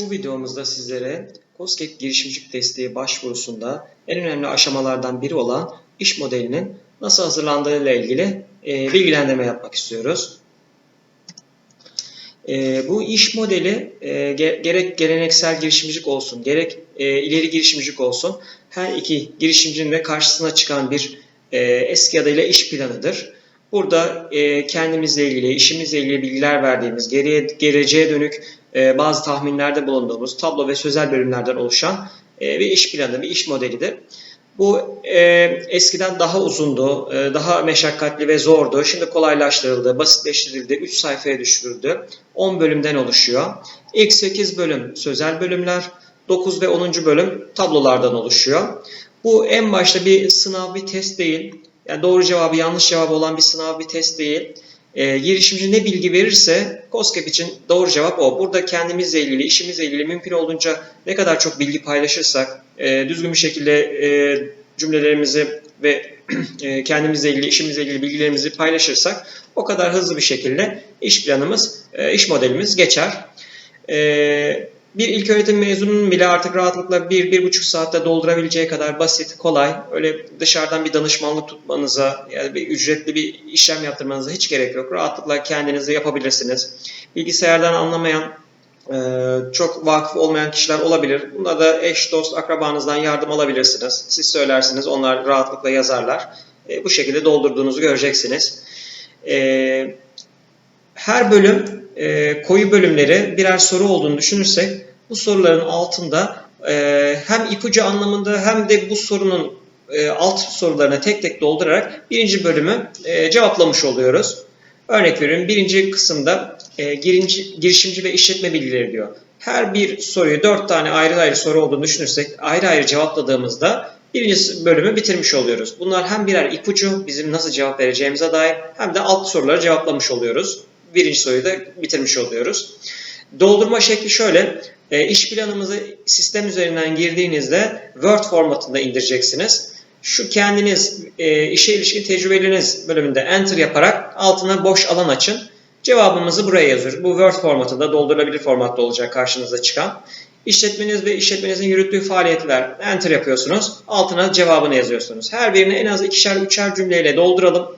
Bu videomuzda sizlere COSGAP girişimcilik desteği başvurusunda en önemli aşamalardan biri olan iş modelinin nasıl hazırlandığı ile ilgili e, bilgilendirme yapmak istiyoruz. E, bu iş modeli e, ge- gerek geleneksel girişimcilik olsun, gerek e, ileri girişimcilik olsun her iki girişimcinin de karşısına çıkan bir e, eski adıyla iş planıdır. Burada e, kendimizle ilgili, işimizle ilgili bilgiler verdiğimiz, geriye, geleceğe dönük e, bazı tahminlerde bulunduğumuz tablo ve sözel bölümlerden oluşan e, bir iş planı, bir iş modelidir. Bu e, eskiden daha uzundu, e, daha meşakkatli ve zordu. Şimdi kolaylaştırıldı, basitleştirildi, 3 sayfaya düşürüldü. 10 bölümden oluşuyor. İlk 8 bölüm sözel bölümler, 9 ve 10. bölüm tablolardan oluşuyor. Bu en başta bir sınav, bir test değil. Yani doğru cevabı, yanlış cevabı olan bir sınav, bir test değil. E, girişimci ne bilgi verirse COSGAP için doğru cevap o. Burada kendimizle ilgili, işimizle ilgili mümkün olduğunca ne kadar çok bilgi paylaşırsak, e, düzgün bir şekilde e, cümlelerimizi ve e, kendimizle ilgili, işimizle ilgili bilgilerimizi paylaşırsak o kadar hızlı bir şekilde iş planımız, e, iş modelimiz geçer. E, bir ilköğretim mezununun bile artık rahatlıkla bir, bir buçuk saatte doldurabileceği kadar basit, kolay, öyle dışarıdan bir danışmanlık tutmanıza, yani bir ücretli bir işlem yaptırmanıza hiç gerek yok. Rahatlıkla kendiniz de yapabilirsiniz. Bilgisayardan anlamayan, e, çok vakıf olmayan kişiler olabilir. Bunda da eş, dost, akrabanızdan yardım alabilirsiniz. Siz söylersiniz, onlar rahatlıkla yazarlar. E, bu şekilde doldurduğunuzu göreceksiniz. E, her bölüm koyu bölümleri birer soru olduğunu düşünürsek bu soruların altında e, hem ipucu anlamında hem de bu sorunun e, alt sorularını tek tek doldurarak birinci bölümü e, cevaplamış oluyoruz. Örnek veriyorum birinci kısımda e, girinci, girişimci ve işletme bilgileri diyor. Her bir soruyu dört tane ayrı ayrı soru olduğunu düşünürsek ayrı ayrı cevapladığımızda birinci bölümü bitirmiş oluyoruz. Bunlar hem birer ipucu bizim nasıl cevap vereceğimize dair hem de alt soruları cevaplamış oluyoruz. Birinci soruyu da bitirmiş oluyoruz. Doldurma şekli şöyle. E, iş planımızı sistem üzerinden girdiğinizde Word formatında indireceksiniz. Şu kendiniz e, işe ilişkin tecrübeleriniz bölümünde enter yaparak altına boş alan açın. Cevabımızı buraya yazıyoruz. Bu Word formatında doldurulabilir formatta olacak karşınıza çıkan. İşletmeniz ve işletmenizin yürüttüğü faaliyetler enter yapıyorsunuz. Altına cevabını yazıyorsunuz. Her birini en az ikişer üçer cümleyle dolduralım.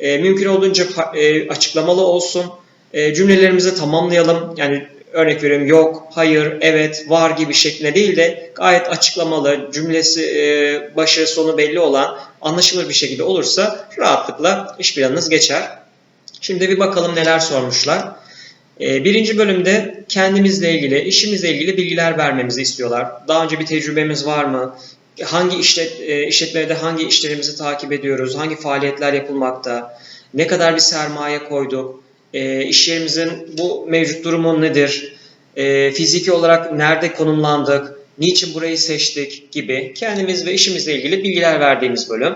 E, mümkün olduğunca e, açıklamalı olsun. E, cümlelerimizi tamamlayalım. Yani örnek veriyorum yok, hayır, evet, var gibi şeklinde değil de gayet açıklamalı, cümlesi e, başı sonu belli olan anlaşılır bir şekilde olursa rahatlıkla iş planınız geçer. Şimdi bir bakalım neler sormuşlar. E, birinci bölümde kendimizle ilgili, işimizle ilgili bilgiler vermemizi istiyorlar. Daha önce bir tecrübemiz var mı? Hangi işlet, e, işletmede hangi işlerimizi takip ediyoruz? Hangi faaliyetler yapılmakta? Ne kadar bir sermaye koyduk? E, iş yerimizin bu mevcut durumu nedir? E, fiziki olarak nerede konumlandık? Niçin burayı seçtik? Gibi kendimiz ve işimizle ilgili bilgiler verdiğimiz bölüm.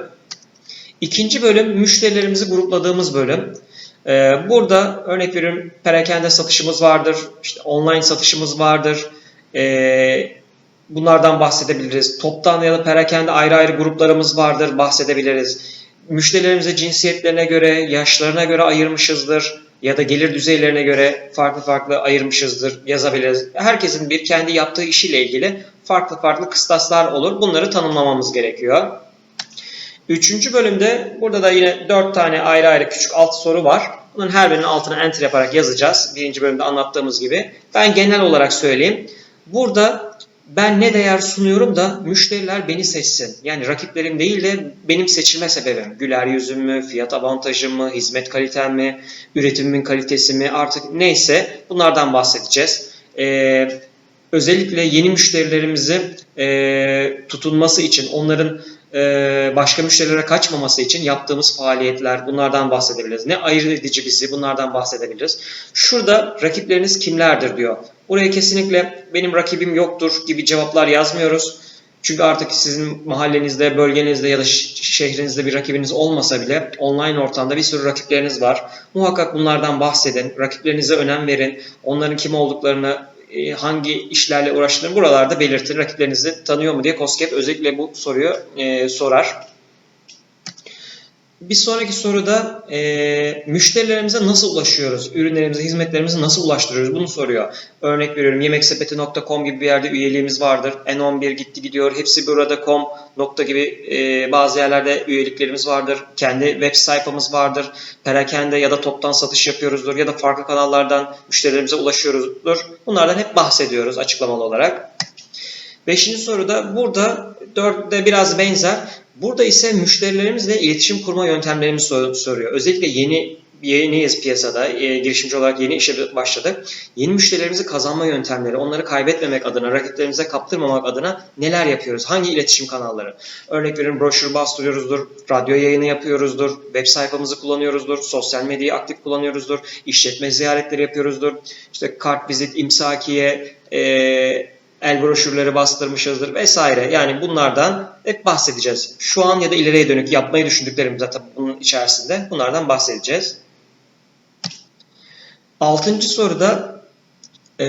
İkinci bölüm müşterilerimizi grupladığımız bölüm. Ee, burada örnek veriyorum perakende satışımız vardır, işte online satışımız vardır. Ee, bunlardan bahsedebiliriz. Toptan ya da perakende ayrı ayrı gruplarımız vardır, bahsedebiliriz. Müşterilerimize cinsiyetlerine göre, yaşlarına göre ayırmışızdır ya da gelir düzeylerine göre farklı farklı ayırmışızdır, yazabiliriz. Herkesin bir kendi yaptığı işiyle ilgili farklı farklı kıstaslar olur. Bunları tanımlamamız gerekiyor. Üçüncü bölümde burada da yine dört tane ayrı ayrı küçük alt soru var. Bunun her birinin altına enter yaparak yazacağız. Birinci bölümde anlattığımız gibi. Ben genel olarak söyleyeyim. Burada ben ne değer sunuyorum da müşteriler beni seçsin. Yani rakiplerim değil de benim seçilme sebebim. Güler yüzüm mü, fiyat avantajım mı, hizmet kalitem mi, üretimimin kalitesi mi artık neyse bunlardan bahsedeceğiz. Ee, özellikle yeni müşterilerimizi e, tutunması için onların başka müşterilere kaçmaması için yaptığımız faaliyetler bunlardan bahsedebiliriz. Ne ayırt edici bizi bunlardan bahsedebiliriz. Şurada rakipleriniz kimlerdir diyor. Buraya kesinlikle benim rakibim yoktur gibi cevaplar yazmıyoruz. Çünkü artık sizin mahallenizde, bölgenizde ya da şehrinizde bir rakibiniz olmasa bile online ortamda bir sürü rakipleriniz var. Muhakkak bunlardan bahsedin. Rakiplerinize önem verin. Onların kim olduklarını e, hangi işlerle uğraştığını buralarda belirtin. Rakiplerinizi tanıyor mu diye COSGAP özellikle bu soruyu e, sorar. Bir sonraki soruda e, müşterilerimize nasıl ulaşıyoruz? Ürünlerimize, hizmetlerimizi nasıl ulaştırıyoruz? Bunu soruyor. Örnek veriyorum yemeksepeti.com gibi bir yerde üyeliğimiz vardır. N11 gitti gidiyor. Hepsi burada.com nokta gibi e, bazı yerlerde üyeliklerimiz vardır. Kendi web sayfamız vardır. Perakende ya da toptan satış yapıyoruzdur. Ya da farklı kanallardan müşterilerimize ulaşıyoruzdur. Bunlardan hep bahsediyoruz açıklamalı olarak. Beşinci soruda burada dörtte biraz benzer. Burada ise müşterilerimizle iletişim kurma yöntemlerimizi sor- soruyor. Özellikle yeni yeniyiz piyasada, e, girişimci olarak yeni işe başladık. Yeni müşterilerimizi kazanma yöntemleri, onları kaybetmemek adına, rakiplerimize kaptırmamak adına neler yapıyoruz? Hangi iletişim kanalları? Örnek veriyorum broşür bastırıyoruzdur, radyo yayını yapıyoruzdur, web sayfamızı kullanıyoruzdur, sosyal medyayı aktif kullanıyoruzdur, işletme ziyaretleri yapıyoruzdur, işte kart vizit, imsakiye, e, el broşürleri bastırmışızdır vesaire. Yani bunlardan hep bahsedeceğiz. Şu an ya da ileriye dönük yapmayı düşündüklerimiz tabii bunun içerisinde bunlardan bahsedeceğiz. Altıncı soruda e,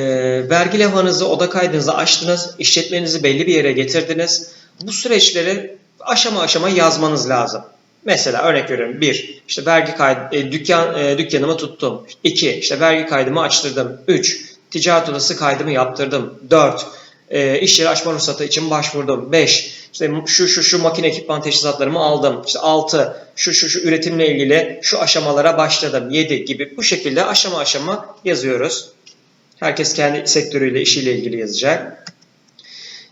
vergi levhanızı, oda kaydınızı açtınız, işletmenizi belli bir yere getirdiniz. Bu süreçleri aşama aşama yazmanız lazım. Mesela örnek veriyorum. Bir, işte vergi kaydı, e, dükkan, e, dükkanımı tuttum. İki, işte vergi kaydımı açtırdım. Üç, ticaret odası kaydımı yaptırdım. Dört, e, iş yeri açma ruhsatı için başvurdum. 5. İşte şu şu şu makine ekipman teçhizatlarımı aldım. İşte 6. Şu şu şu üretimle ilgili şu aşamalara başladım. 7 gibi bu şekilde aşama aşama yazıyoruz. Herkes kendi sektörüyle, işiyle ilgili yazacak.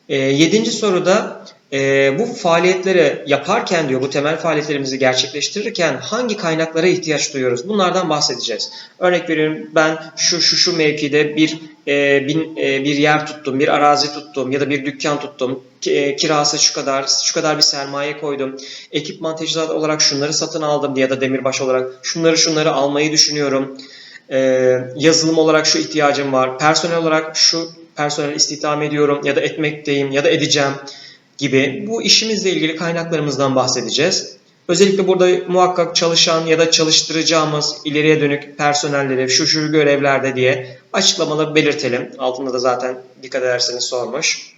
E, yedinci soruda e, bu faaliyetleri yaparken diyor bu temel faaliyetlerimizi gerçekleştirirken hangi kaynaklara ihtiyaç duyuyoruz? Bunlardan bahsedeceğiz. Örnek veriyorum ben şu şu şu mevkide bir e, bin, e, bir yer tuttum, bir arazi tuttum ya da bir dükkan tuttum. E, kirası şu kadar, şu kadar bir sermaye koydum. Ekipman teçhizat olarak şunları satın aldım ya da demirbaş olarak şunları şunları almayı düşünüyorum. E, yazılım olarak şu ihtiyacım var. Personel olarak şu personel istihdam ediyorum ya da etmekteyim ya da edeceğim gibi bu işimizle ilgili kaynaklarımızdan bahsedeceğiz. Özellikle burada muhakkak çalışan ya da çalıştıracağımız ileriye dönük personelleri şu şu görevlerde diye açıklamalı belirtelim. Altında da zaten dikkat ederseniz sormuş.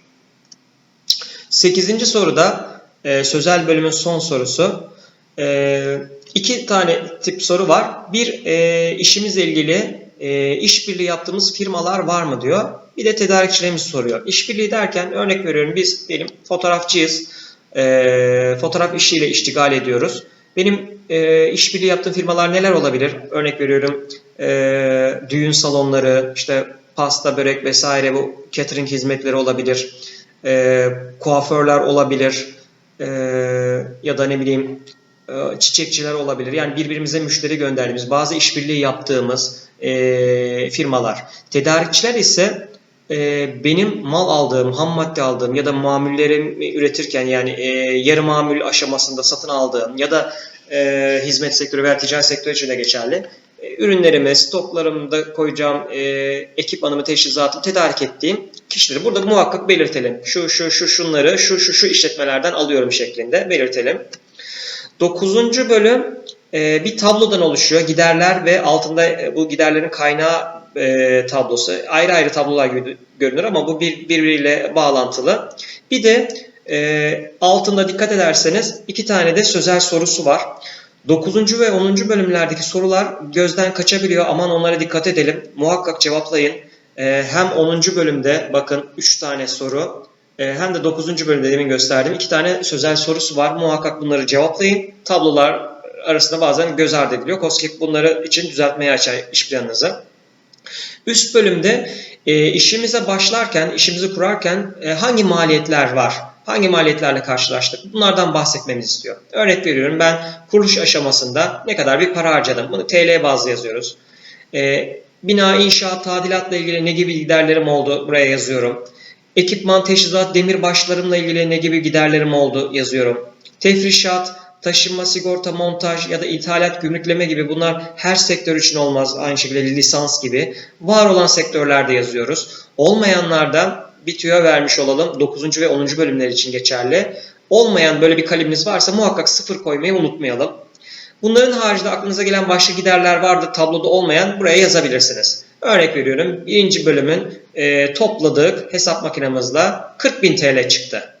Sekizinci soruda e, sözel bölümün son sorusu. E, iki tane tip soru var. Bir e, işimizle ilgili e, işbirliği yaptığımız firmalar var mı diyor. Bir de tedarikçilerimiz soruyor. İşbirliği derken örnek veriyorum biz diyelim fotoğrafçıyız. E, fotoğraf işiyle iştigal ediyoruz. Benim e, işbirliği yaptığım firmalar neler olabilir? Örnek veriyorum e, düğün salonları, işte pasta, börek vesaire bu catering hizmetleri olabilir. E, kuaförler olabilir. E, ya da ne bileyim çiçekçiler olabilir. Yani birbirimize müşteri gönderdiğimiz, bazı işbirliği yaptığımız e, firmalar. Tedarikçiler ise e, benim mal aldığım, ham madde aldığım ya da mamullerimi üretirken yani e, yarı mamul aşamasında satın aldığım ya da e, hizmet sektörü veya ticaret sektörü için de geçerli. E, ürünlerimi, stoklarımda koyacağım e, ekipmanımı, teçhizatımı tedarik ettiğim kişileri burada muhakkak belirtelim. Şu şu şu şunları şu şu şu işletmelerden alıyorum şeklinde belirtelim. Dokuzuncu bölüm e, bir tablodan oluşuyor. Giderler ve altında e, bu giderlerin kaynağı e, tablosu. Ayrı ayrı tablolar gibi görünür ama bu bir, birbiriyle bağlantılı. Bir de e, altında dikkat ederseniz iki tane de sözel sorusu var. 9. ve 10. bölümlerdeki sorular gözden kaçabiliyor. Aman onlara dikkat edelim. Muhakkak cevaplayın. E, hem 10. bölümde bakın 3 tane soru e, hem de 9. bölümde demin gösterdiğim iki tane sözel sorusu var. Muhakkak bunları cevaplayın. Tablolar arasında bazen göz ardı ediliyor. COSGAP bunları için düzeltmeye açar iş planınızı. Üst bölümde e, işimize başlarken, işimizi kurarken e, hangi maliyetler var? Hangi maliyetlerle karşılaştık? Bunlardan bahsetmemizi istiyor. Örnek veriyorum ben kuruluş aşamasında ne kadar bir para harcadım? Bunu TL bazlı yazıyoruz. E, bina, inşaat, tadilatla ilgili ne gibi giderlerim oldu? Buraya yazıyorum. Ekipman, teçhizat, demirbaşlarımla ilgili ne gibi giderlerim oldu? Yazıyorum. Tefrişat, taşınma, sigorta, montaj ya da ithalat, gümrükleme gibi bunlar her sektör için olmaz. Aynı şekilde lisans gibi. Var olan sektörlerde yazıyoruz. Olmayanlarda bir tüyo vermiş olalım. 9. ve 10. bölümler için geçerli. Olmayan böyle bir kalemimiz varsa muhakkak sıfır koymayı unutmayalım. Bunların haricinde aklınıza gelen başka giderler vardı tabloda olmayan buraya yazabilirsiniz. Örnek veriyorum birinci bölümün e, topladık hesap makinemizle 40.000 TL çıktı.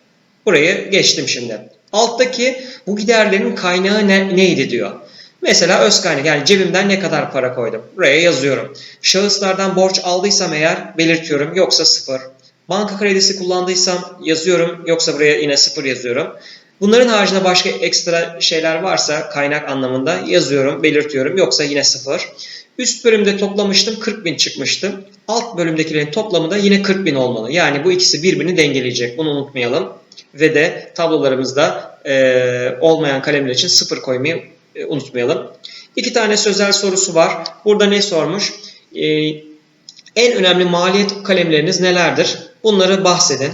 Burayı geçtim şimdi. Alttaki bu giderlerin kaynağı ne, neydi diyor. Mesela öz kaynak yani cebimden ne kadar para koydum. Buraya yazıyorum. Şahıslardan borç aldıysam eğer belirtiyorum yoksa sıfır. Banka kredisi kullandıysam yazıyorum yoksa buraya yine sıfır yazıyorum. Bunların haricinde başka ekstra şeyler varsa kaynak anlamında yazıyorum, belirtiyorum yoksa yine sıfır. Üst bölümde toplamıştım 40 bin çıkmıştı. Alt bölümdekilerin toplamı da yine 40 bin olmalı. Yani bu ikisi birbirini dengeleyecek. Bunu unutmayalım. Ve de tablolarımızda e, olmayan kalemler için sıfır koymayı e, unutmayalım. İki tane sözel sorusu var. Burada ne sormuş? E, en önemli maliyet kalemleriniz nelerdir? Bunları bahsedin.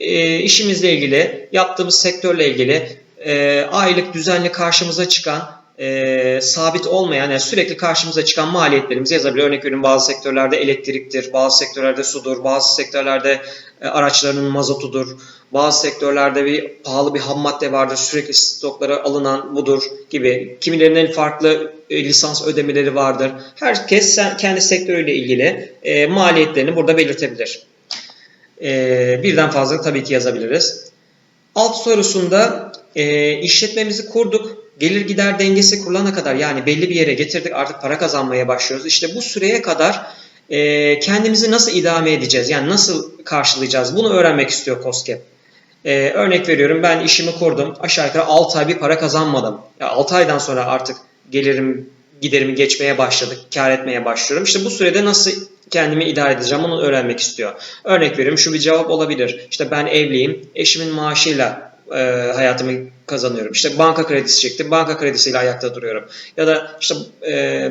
E, işimizle ilgili, yaptığımız sektörle ilgili e, aylık düzenli karşımıza çıkan e, sabit olmayan yani sürekli karşımıza çıkan maliyetlerimizi yazabilir. Örnek veriyorum bazı sektörlerde elektriktir, bazı sektörlerde sudur, bazı sektörlerde e, araçlarının mazotudur, bazı sektörlerde bir pahalı bir ham madde vardır, sürekli stoklara alınan budur gibi. Kimilerinin farklı e, lisans ödemeleri vardır. Herkes sen- kendi sektörüyle ilgili e, maliyetlerini burada belirtebilir. E, birden fazla tabii ki yazabiliriz. Alt sorusunda e, işletmemizi kurduk. Gelir gider dengesi kurulana kadar yani belli bir yere getirdik artık para kazanmaya başlıyoruz. İşte bu süreye kadar e, kendimizi nasıl idame edeceğiz? Yani nasıl karşılayacağız? Bunu öğrenmek istiyor COSGAP. E, örnek veriyorum ben işimi kurdum. Aşağı yukarı 6 ay bir para kazanmadım. Ya 6 aydan sonra artık gelirim giderimi geçmeye başladık. Kar etmeye başlıyorum. İşte bu sürede nasıl kendimi idare edeceğim onu öğrenmek istiyor. Örnek veriyorum şu bir cevap olabilir. İşte ben evliyim. Eşimin maaşıyla e, hayatımı kazanıyorum. İşte banka kredisi çektim. Banka kredisiyle ayakta duruyorum. Ya da işte e,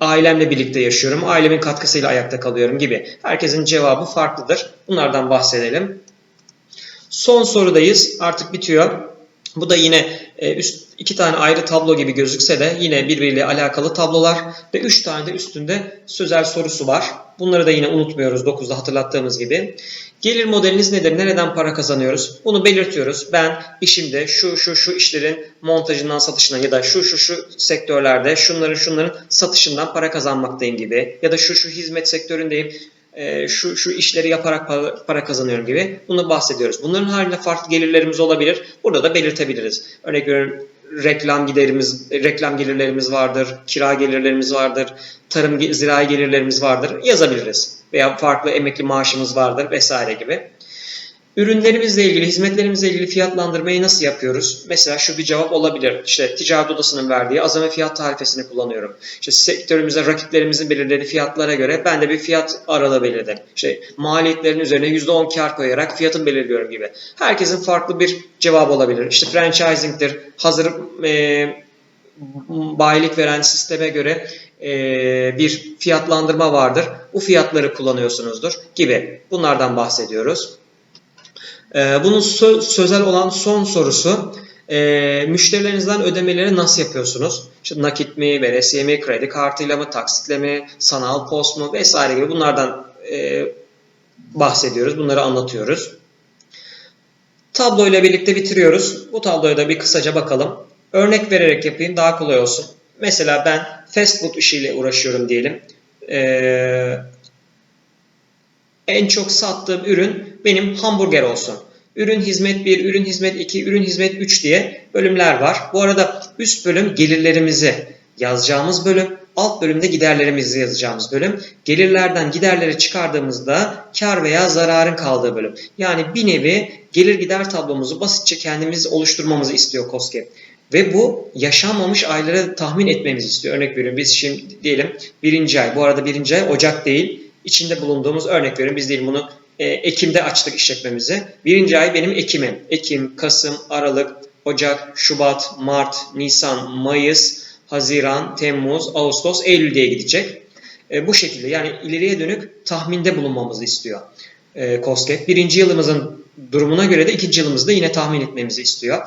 ailemle birlikte yaşıyorum. Ailemin katkısıyla ayakta kalıyorum gibi. Herkesin cevabı farklıdır. Bunlardan bahsedelim. Son sorudayız. Artık bitiyor. Bu da yine e, üst iki tane ayrı tablo gibi gözükse de yine birbiriyle alakalı tablolar ve üç tane de üstünde sözel sorusu var. Bunları da yine unutmuyoruz 9'da hatırlattığımız gibi. Gelir modeliniz nedir? Nereden para kazanıyoruz? Bunu belirtiyoruz. Ben işimde şu şu şu işlerin montajından satışından ya da şu şu şu sektörlerde şunların şunların satışından para kazanmaktayım gibi ya da şu şu hizmet sektöründeyim e, şu şu işleri yaparak para, para kazanıyorum gibi bunu bahsediyoruz. Bunların haricinde farklı gelirlerimiz olabilir. Burada da belirtebiliriz. Örnek veriyorum reklam giderimiz, reklam gelirlerimiz vardır, kira gelirlerimiz vardır, tarım zirai gelirlerimiz vardır yazabiliriz. Veya farklı emekli maaşımız vardır vesaire gibi. Ürünlerimizle ilgili, hizmetlerimizle ilgili fiyatlandırmayı nasıl yapıyoruz? Mesela şu bir cevap olabilir. İşte ticaret odasının verdiği azami fiyat tarifesini kullanıyorum. İşte sektörümüzde rakiplerimizin belirlediği fiyatlara göre ben de bir fiyat aralığı belirledim. İşte maliyetlerin üzerine %10 kar koyarak fiyatını belirliyorum gibi. Herkesin farklı bir cevabı olabilir. İşte franchising'tir, hazır e, bayilik veren sisteme göre e, bir fiyatlandırma vardır. Bu fiyatları kullanıyorsunuzdur gibi. Bunlardan bahsediyoruz. Ee, bunun sö- sözel olan son sorusu e, müşterilerinizden ödemeleri nasıl yapıyorsunuz? İşte nakit mi, veresiye mi, kredi kartıyla mı, taksitle mi, sanal post mu vesaire gibi bunlardan e, bahsediyoruz. Bunları anlatıyoruz. Tabloyla birlikte bitiriyoruz. Bu tabloya da bir kısaca bakalım. Örnek vererek yapayım daha kolay olsun. Mesela ben fast food işiyle uğraşıyorum diyelim. Ee, en çok sattığım ürün benim hamburger olsun. Ürün hizmet 1, ürün hizmet 2, ürün hizmet 3 diye bölümler var. Bu arada üst bölüm gelirlerimizi yazacağımız bölüm, alt bölümde giderlerimizi yazacağımız bölüm. Gelirlerden giderleri çıkardığımızda kar veya zararın kaldığı bölüm. Yani bir nevi gelir gider tablomuzu basitçe kendimiz oluşturmamızı istiyor COSGAP. Ve bu yaşanmamış ayları tahmin etmemizi istiyor. Örnek veriyorum biz şimdi diyelim birinci ay. Bu arada birinci ay Ocak değil. İçinde bulunduğumuz örnek veriyorum biz diyelim bunu e, Ekim'de açtık işletmemizi. Birinci ay benim Ekim'im. Ekim, Kasım, Aralık, Ocak, Şubat, Mart, Nisan, Mayıs, Haziran, Temmuz, Ağustos, Eylül diye gidecek. E, bu şekilde yani ileriye dönük tahminde bulunmamızı istiyor e, COSGAP. Birinci yılımızın durumuna göre de ikinci yılımızda yine tahmin etmemizi istiyor.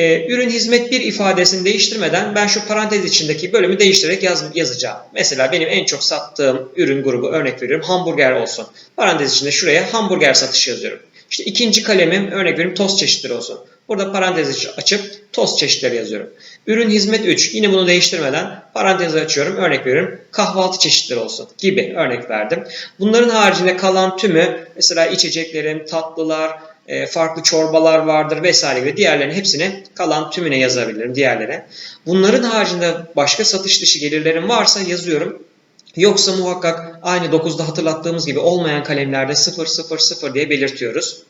E, ürün hizmet bir ifadesini değiştirmeden ben şu parantez içindeki bölümü değiştirerek yaz, yazacağım. Mesela benim en çok sattığım ürün grubu örnek veriyorum hamburger olsun. Parantez içinde şuraya hamburger satışı yazıyorum. İşte ikinci kalemim örnek veriyorum tost çeşitleri olsun. Burada parantez açıp tost çeşitleri yazıyorum. Ürün hizmet 3 yine bunu değiştirmeden parantezi açıyorum örnek veriyorum kahvaltı çeşitleri olsun gibi örnek verdim. Bunların haricinde kalan tümü mesela içeceklerim, tatlılar, farklı çorbalar vardır vesaire gibi diğerlerinin hepsini kalan tümüne yazabilirim diğerlere. Bunların haricinde başka satış dışı gelirlerim varsa yazıyorum. Yoksa muhakkak aynı 9'da hatırlattığımız gibi olmayan kalemlerde 0 0 0 diye belirtiyoruz.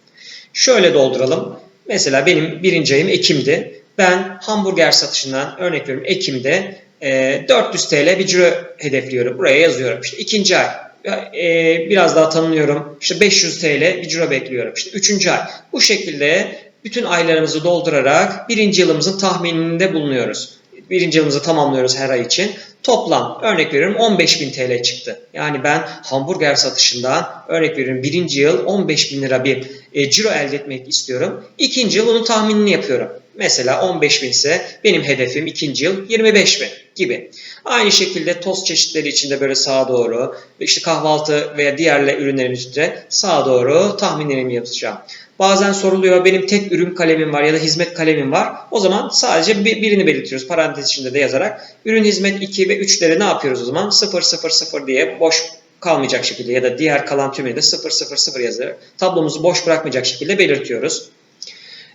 Şöyle dolduralım. Mesela benim birinci ayım Ekim'di. Ben hamburger satışından örnek veriyorum Ekim'de e, 400 TL bir ciro hedefliyorum. Buraya yazıyorum. İşte ikinci ay e, biraz daha tanınıyorum. İşte 500 TL bir ciro bekliyorum. İşte üçüncü ay. Bu şekilde bütün aylarımızı doldurarak birinci yılımızın tahmininde bulunuyoruz. Birinci yılımızı tamamlıyoruz her ay için. Toplam örnek veriyorum 15.000 TL çıktı. Yani ben hamburger satışından örnek veriyorum birinci yıl 15.000 lira bir e, ciro elde etmek istiyorum. İkinci yıl onun tahminini yapıyorum. Mesela 15.000 ise benim hedefim ikinci yıl 25.000 gibi. Aynı şekilde tost çeşitleri içinde böyle sağa doğru, işte kahvaltı veya diğer ürünlerin içinde sağa doğru tahminlerimi yapacağım. Bazen soruluyor benim tek ürün kalemim var ya da hizmet kalemim var. O zaman sadece birini belirtiyoruz parantez içinde de yazarak. Ürün hizmet 2 ve 3'leri ne yapıyoruz o zaman? 0 0 0 diye boş kalmayacak şekilde ya da diğer kalan tümünü de 0 0 0 yazarak tablomuzu boş bırakmayacak şekilde belirtiyoruz.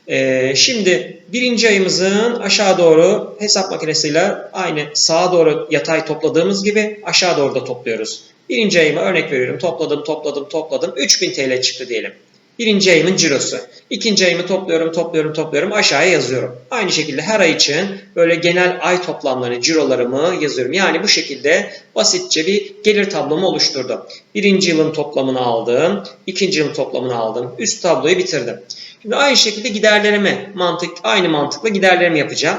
Ee, şimdi birinci ayımızın aşağı doğru hesap makinesiyle aynı sağa doğru yatay topladığımız gibi aşağı doğru da topluyoruz. Birinci ayıma örnek veriyorum. Topladım, topladım, topladım. 3000 TL çıktı diyelim. Birinci ayımın cirosu. İkinci ayımı topluyorum, topluyorum, topluyorum. Aşağıya yazıyorum. Aynı şekilde her ay için böyle genel ay toplamlarını, cirolarımı yazıyorum. Yani bu şekilde basitçe bir gelir tablomu oluşturdum. Birinci yılın toplamını aldım. ikinci yılın toplamını aldım. Üst tabloyu bitirdim. Şimdi aynı şekilde giderlerimi mantık aynı mantıkla giderlerimi yapacağım.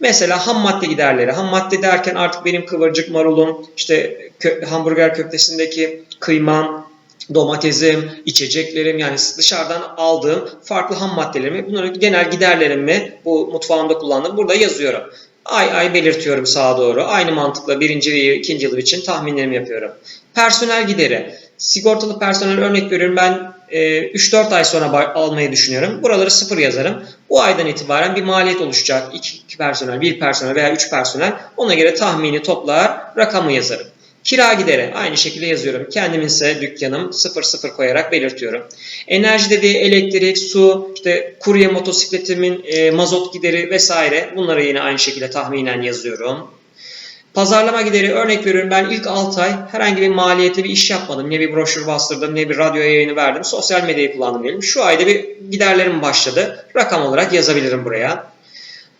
Mesela ham madde giderleri. Ham madde derken artık benim kıvırcık marulum, işte kö hamburger köftesindeki kıymam, domatesim, içeceklerim yani dışarıdan aldığım farklı ham maddelerimi, bunları genel giderlerimi bu mutfağımda kullandığım burada yazıyorum. Ay ay belirtiyorum sağa doğru. Aynı mantıkla birinci ve ikinci yıl için tahminlerimi yapıyorum. Personel gideri. Sigortalı personel örnek veriyorum ben 3-4 ay sonra almayı düşünüyorum. Buraları sıfır yazarım. Bu aydan itibaren bir maliyet oluşacak. 2 personel, 1 personel veya 3 personel. Ona göre tahmini toplar, rakamı yazarım. Kira gideri aynı şekilde yazıyorum. Kendimin ise dükkanım 00 koyarak belirtiyorum. Enerji dediği elektrik, su, işte kurye motosikletimin e, mazot gideri vesaire bunları yine aynı şekilde tahminen yazıyorum. Pazarlama gideri örnek veriyorum ben ilk 6 ay herhangi bir maliyetli bir iş yapmadım. Ne bir broşür bastırdım ne bir radyo yayını verdim. Sosyal medyayı kullandım diyelim. Şu ayda bir giderlerim başladı. Rakam olarak yazabilirim buraya.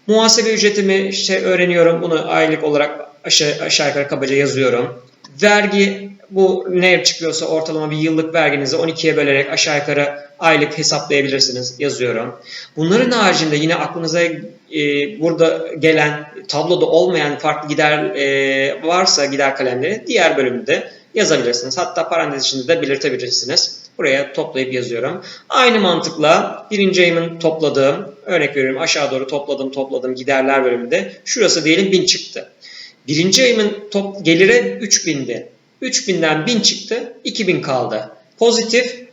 Muhasebe ücretimi işte öğreniyorum. Bunu aylık olarak aşağı, aşağı yukarı kabaca yazıyorum. Vergi bu ne çıkıyorsa ortalama bir yıllık verginizi 12'ye bölerek aşağı yukarı aylık hesaplayabilirsiniz yazıyorum. Bunların haricinde yine aklınıza e, burada gelen tabloda olmayan farklı gider e, varsa gider kalemleri diğer bölümde yazabilirsiniz. Hatta parantez içinde de belirtebilirsiniz. Buraya toplayıp yazıyorum. Aynı mantıkla birinci ayımın topladığım, örnek veriyorum aşağı doğru topladım topladım giderler bölümünde. Şurası diyelim 1000 çıktı. Birinci ayımın top gelire 3000'di. 3000'den 1000 çıktı, 2000 kaldı. Pozitif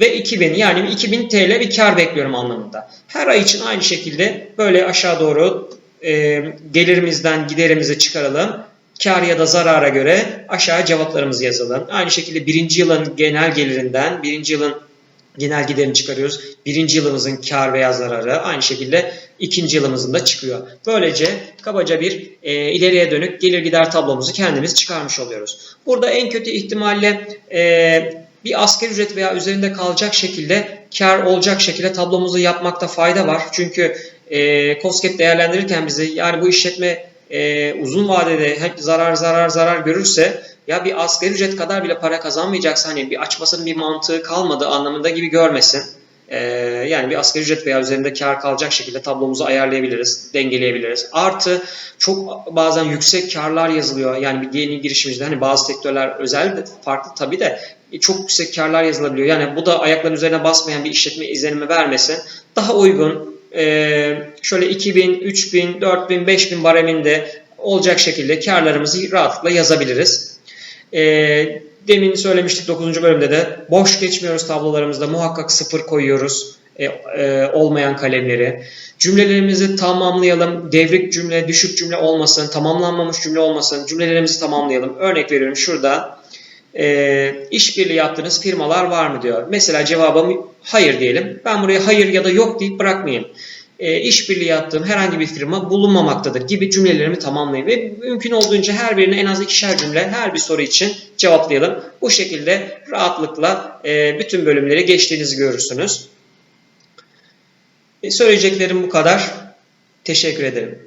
ve 2000 yani 2000 TL bir kar bekliyorum anlamında. Her ay için aynı şekilde böyle aşağı doğru e, gelirimizden giderimizi çıkaralım. Kar ya da zarara göre aşağı cevaplarımızı yazalım. Aynı şekilde birinci yılın genel gelirinden, birinci yılın genel giderini çıkarıyoruz. Birinci yılımızın kar veya zararı aynı şekilde ikinci yılımızın da çıkıyor. Böylece kabaca bir e, ileriye dönük gelir gider tablomuzu kendimiz çıkarmış oluyoruz. Burada en kötü ihtimalle e, bir asgari ücret veya üzerinde kalacak şekilde kar olacak şekilde tablomuzu yapmakta fayda var. Çünkü e, COSGAP değerlendirirken bizi yani bu işletme e, uzun vadede hep zarar zarar zarar görürse ya bir asgari ücret kadar bile para kazanmayacaksa hani bir açmasının bir mantığı kalmadı anlamında gibi görmesin. Ee, yani bir asgari ücret veya üzerinde kar kalacak şekilde tablomuzu ayarlayabiliriz, dengeleyebiliriz. Artı çok bazen yüksek karlar yazılıyor. Yani bir yeni girişimcide hani bazı sektörler özel de farklı tabii de çok yüksek karlar yazılabiliyor. Yani bu da ayakların üzerine basmayan bir işletme izlenimi vermesin. Daha uygun e, şöyle 2000, 3000, 4000, 5000 bareminde olacak şekilde karlarımızı rahatlıkla yazabiliriz. E, demin söylemiştik 9. bölümde de boş geçmiyoruz tablolarımızda muhakkak sıfır koyuyoruz e, e, olmayan kalemleri. Cümlelerimizi tamamlayalım. Devrik cümle, düşük cümle olmasın, tamamlanmamış cümle olmasın. Cümlelerimizi tamamlayalım. Örnek veriyorum şurada e, işbirliği yaptığınız firmalar var mı diyor. Mesela cevabım hayır diyelim. Ben buraya hayır ya da yok deyip bırakmayayım. E, işbirliği yaptığım herhangi bir firma bulunmamaktadır gibi cümlelerimi tamamlayın. Ve mümkün olduğunca her birine en az ikişer cümle her bir soru için cevaplayalım. Bu şekilde rahatlıkla e, bütün bölümleri geçtiğinizi görürsünüz. E, söyleyeceklerim bu kadar. Teşekkür ederim.